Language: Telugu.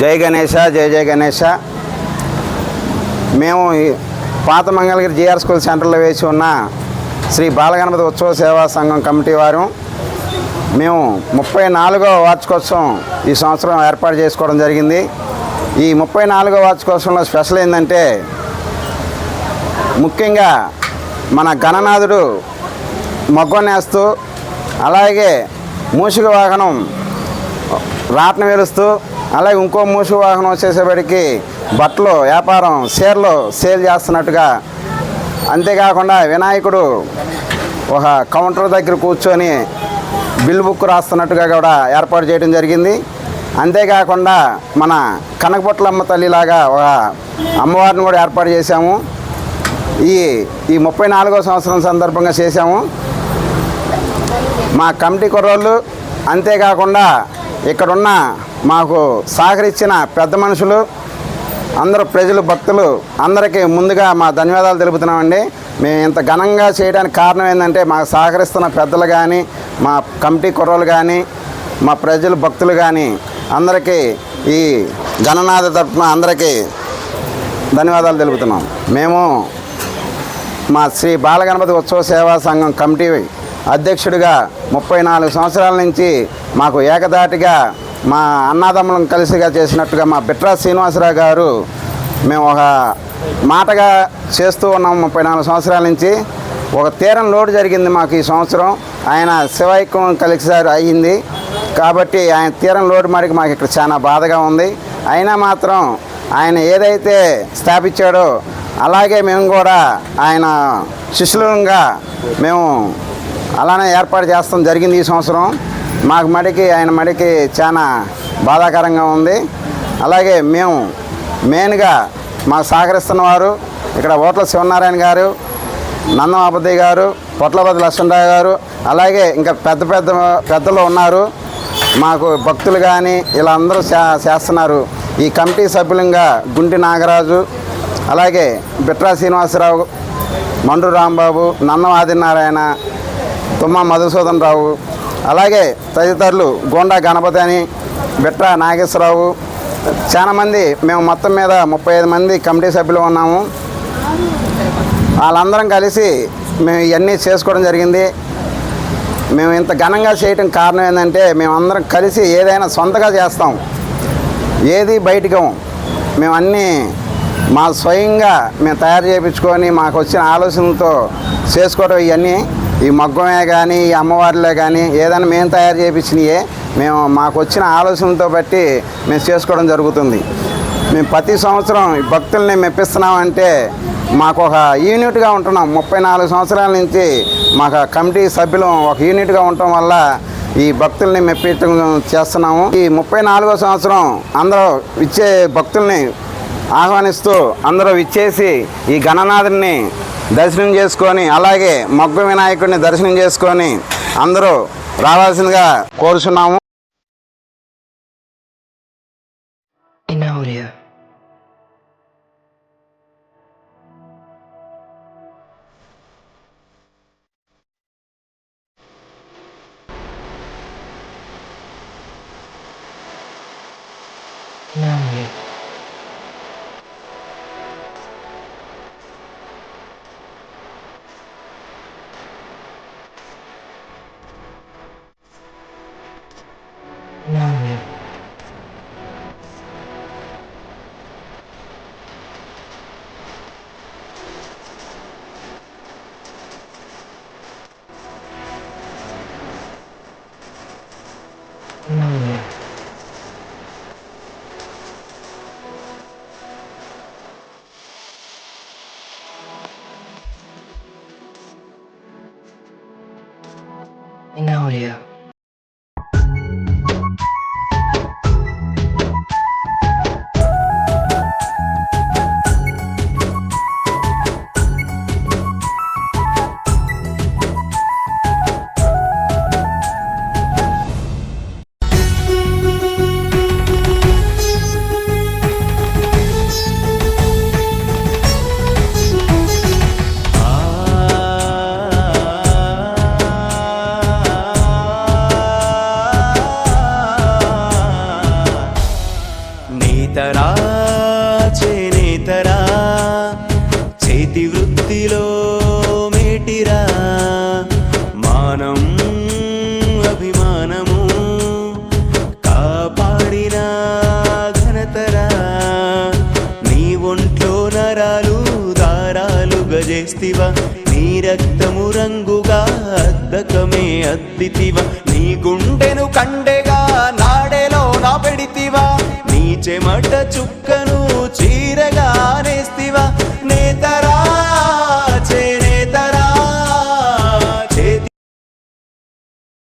జై గణేష జై జై గణేష మేము పాత మంగళగిరి జిఆర్ స్కూల్ సెంటర్లో వేసి ఉన్న శ్రీ బాలగణపతి ఉత్సవ సేవా సంఘం కమిటీ వారు మేము ముప్పై నాలుగో వార్షికోత్సవం ఈ సంవత్సరం ఏర్పాటు చేసుకోవడం జరిగింది. ఈ ముప్పై నాలుగో వార్షికోత్సవంలో స్పెషల్ ఏంటంటే ముఖ్యంగా మన గణనాథుడు మొగ్గనేస్తూ అలాగే మూషిక వాహనం రాట్నం వేలుస్తూ అలాగే ఇంకో మూసి వాహనం వచ్చేసేపటికి బట్టలు వ్యాపారం షేర్లు సేల్ చేస్తున్నట్టుగా. అంతేకాకుండా వినాయకుడు ఒక కౌంటర్ దగ్గర కూర్చొని బిల్ బుక్ రాస్తున్నట్టుగా కూడా ఏర్పాటు చేయడం జరిగింది. అంతేకాకుండా మన కనకపొట్లమ్మ తల్లిలాగా ఒక అమ్మవారిని కూడా ఏర్పాటు చేశాము. ఈ ఈ ముప్పై నాలుగో సంవత్సరం సందర్భంగా చేశాము. మా కమిటీ కుర్రోళ్ళు అంతేకాకుండా ఇక్కడున్న మాకు సహకరించిన పెద్ద మనుషులు అందరూ ప్రజలు భక్తులు అందరికీ ముందుగా మా ధన్యవాదాలు తెలుపుతున్నామండి. మేము ఇంత ఘనంగా చేయడానికి కారణం ఏంటంటే మాకు సహకరిస్తున్న పెద్దలు కానీ మా కమిటీ కుర్రోలు కానీ మా ప్రజలు భక్తులు కానీ అందరికీ ఈ గణనాథ తరఫున అందరికీ ధన్యవాదాలు తెలుపుతున్నాం. మేము మా శ్రీ బాలగణపతి ఉత్సవ సేవా సంఘం కమిటీ అధ్యక్షుడిగా ముప్పై నాలుగు సంవత్సరాల నుంచి మాకు ఏకదాటిగా మా అన్నదమ్ములను కలిసిగా చేసినట్టుగా మా బిట్రా శ్రీనివాసరావు గారు మేము ఒక మాటగా చేస్తూ ఉన్నాం ముప్పై నాలుగు సంవత్సరాల నుంచి. ఒక తీరం లోటు జరిగింది మాకు ఈ సంవత్సరం. ఆయన శివైక్యం కలిసారు అయ్యింది. కాబట్టి ఆయన తీరం లోటు మరికి మాకు ఇక్కడ చాలా బాధగా ఉంది. అయినా మాత్రం ఆయన ఏదైతే స్థాపించాడో అలాగే మేము కూడా ఆయన శిష్యులంగా మేము అలానే ఏర్పాటు చేస్తాం జరిగింది ఈ సంవత్సరం. మాకు మడికి ఆయన మడికి చాలా బాధాకరంగా ఉంది. అలాగే మేము మెయిన్గా మాకు సహకరిస్తున్న వారు ఇక్కడ ఓట్ల శివనారాయణ గారు నందమాపతి గారు పొట్లపతి లక్ష్మణరావు గారు అలాగే ఇంకా పెద్ద పెద్ద పెద్దలు ఉన్నారు. మాకు భక్తులు కానీ ఇలా అందరూ చేస్తున్నారు. ఈ కమిటీ సభ్యులంగా గుంటి నాగరాజు అలాగే బిట్రా శ్రీనివాసరావు మండు రాంబాబు నందం ఆదినారాయణ తుమ్మ మధుసూదన్ రావు అలాగే తదితరులు గోండా గణపతి అని బిట్రా నాగేశ్వరరావు చాలామంది మేము మొత్తం మీద ముప్పై ఐదు మంది కమిటీ సభ్యులు ఉన్నాము. వాళ్ళందరం కలిసి మేము ఇవన్నీ చేసుకోవడం జరిగింది. మేము ఇంత ఘనంగా చేయటం కారణం ఏంటంటే మేమందరం కలిసి ఏదైనా సొంతగా చేస్తాం. ఏది బయటకు మేము అన్నీ మా స్వయంగా మేము తయారు చేయించుకొని మాకు వచ్చిన ఆలోచనలతో చేసుకోవడం ఇవన్నీ. ఈ మగ్గమే కానీ ఈ అమ్మవారిలే కానీ ఏదైనా మేము తయారు చేయించినయే మేము మాకు వచ్చిన ఆలోచనతో బట్టి మేము చేసుకోవడం జరుగుతుంది. మేము ప్రతి సంవత్సరం ఈ భక్తుల్ని మెప్పిస్తున్నామంటే మాకు ఒక యూనిట్గా ఉంటున్నాం. ముప్పై నాలుగు సంవత్సరాల నుంచి మాకు కమిటీ సభ్యులు ఒక యూనిట్గా ఉండటం వల్ల ఈ భక్తుల్ని మెప్పించడం చేస్తున్నాము. ఈ ముప్పై నాలుగో సంవత్సరం అందరూ ఇచ్చే భక్తుల్ని ఆహ్వానిస్తూ అందరూ ఇచ్చేసి ఈ గణనాథుని దర్శనం చేసుకొని అలాగే మొగ్గ వినాయకుడిని దర్శనం చేసుకొని అందరూ రావాల్సిందిగా కోరుచున్నాము. 你哪里的 చేనేతరా చేతరా చేతి వృత్తిలో మేటిరా మానం అభిమానము కాపాడిన ఘనతరా. నీ ఒంట్లో నరాలు దారాలు గజేస్తివా నీ రక్తము రంగుగా అద్దకమే అద్దితివా నీ గుండెను కండెగా చెమట చుక్కను చీరగా నేస్తివా